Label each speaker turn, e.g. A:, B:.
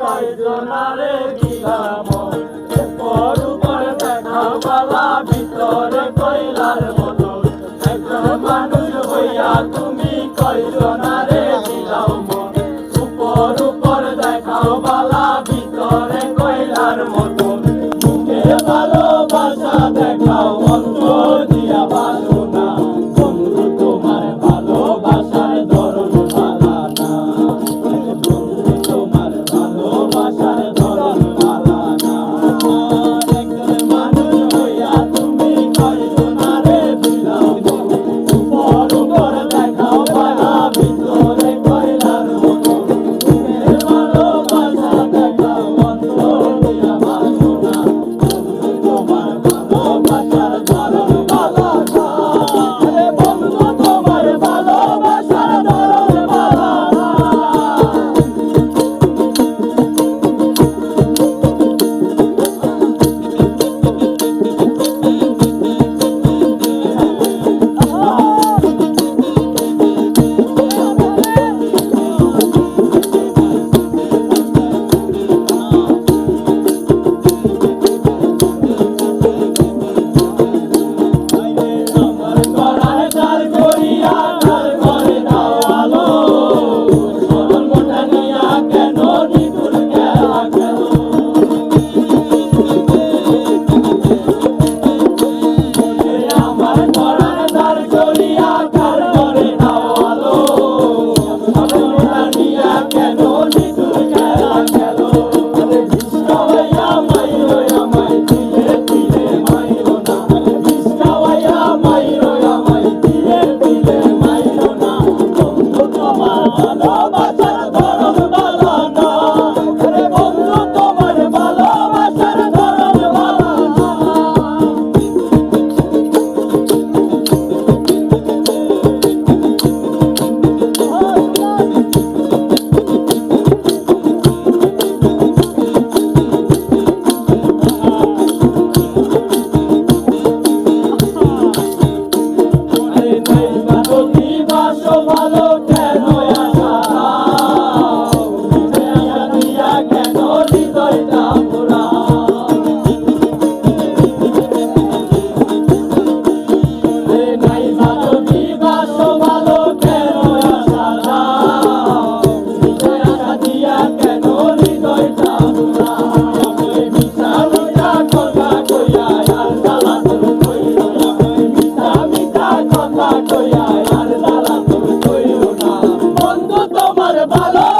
A: কয়জনারে দিলাম পর উপর দেখা বালা ভিতরে কইলার মতো একজন মানুষ হইয়া তুমি কয়জনারে দিলাম উপর উপর দেখা বালা ভিতরে কইলার মতো Mama Alô!